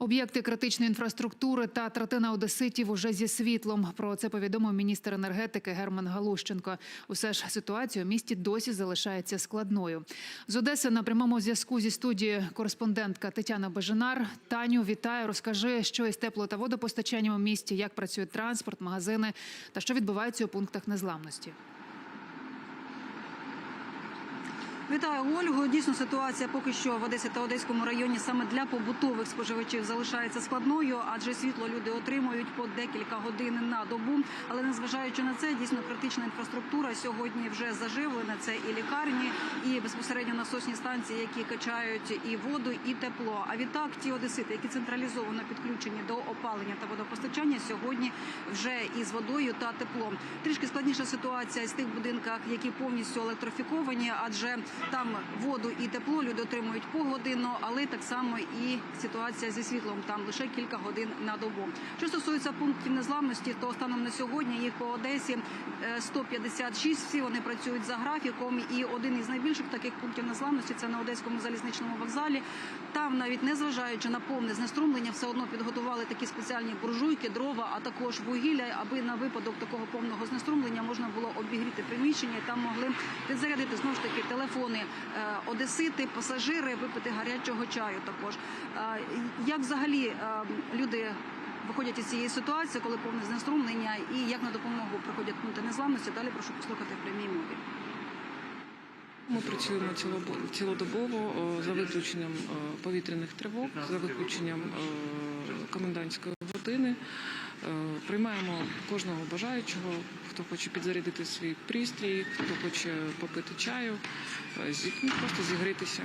Об'єкти критичної інфраструктури та третина одеситів уже зі світлом. Про це повідомив міністр енергетики Герман Галущенко. Усе ж ситуація у місті досі залишається складною. З Одеси на прямому зв'язку зі студією кореспондентка Тетяна Бежинар. Таню, вітаю. Розкажи, що із тепло та водопостачанням у місті, як працює транспорт, магазини та що відбувається у пунктах незламності. Вітаю, Ольгу. Дійсно, ситуація поки що в Одесі та Одеському районі саме для побутових споживачів залишається складною, адже світло люди отримують по декілька годин на добу. Але незважаючи на це, дійсно критична інфраструктура сьогодні вже заживлена. Це і лікарні, і безпосередньо насосні станції, які качають і воду, і тепло. А відтак ті одесити, які централізовано підключені до опалення та водопостачання, сьогодні вже із водою та теплом. Трішки складніша ситуація з тих будинках, які повністю електрифіковані, адже там воду і тепло люди отримують погодинно, але так само і ситуація зі світлом там лише кілька годин на добу. Що стосується пунктів незламності, то станом на сьогодні їх по Одесі е, 156, Всі вони працюють за графіком. І один із найбільших таких пунктів незламності це на одеському залізничному вокзалі. Там навіть незважаючи на повне знеструмлення, все одно підготували такі спеціальні буржуйки, дрова, а також вугілля, аби на випадок такого повного знеструмлення можна було обігріти приміщення. і Там могли підзарядити знову ж таки телефони е, одесити, пасажири, випити гарячого чаю. Також Е, як взагалі е, люди виходять із цієї ситуації, коли повне знеструмлення, і як на допомогу приходять пункти незламності? Далі прошу послухати в прямій мові. Ми працюємо цілодобово за виключенням повітряних тривог, за виключенням комендантської години. Е, Приймаємо кожного бажаючого, хто хоче підзарядити свій пристрій, хто хоче попити чаю, е, просто зігрітися.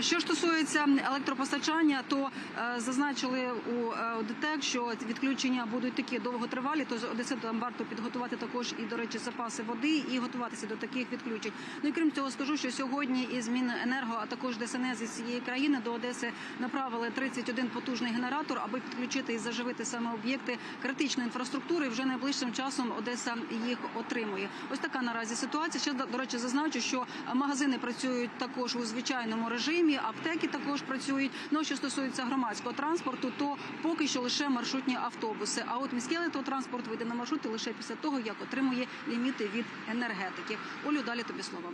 Що стосується електропостачання, то е, зазначили у е, ДТЕК, що відключення будуть такі довготривалі. Тож одеситам варто підготувати також і до речі запаси води і готуватися до таких відключень. Ну і крім цього, скажу, що сьогодні із Міненерго, а також ДСНС із цієї країни до Одеси направили 31 потужний генератор, аби підключити і заживити саме об'єкти критичної інфраструктури. Вже найближчим часом Одеса їх отримує. Ось така наразі ситуація. Ще до речі, зазначу, що магазини працюють також у звичайному режимі, аптеки також працюють. Ну що стосується громадського транспорту, то поки що лише маршрутні автобуси. А от міський електротранспорт вийде на маршрути лише після того, як отримує ліміти від енергетики. Олю, далі тобі слово.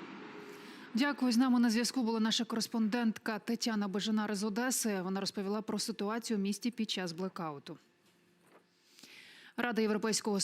Дякую. З нами на зв'язку була наша кореспондентка Тетяна Бежинар з Одеси. Вона розповіла про ситуацію в місті під час блекауту. Рада Європейського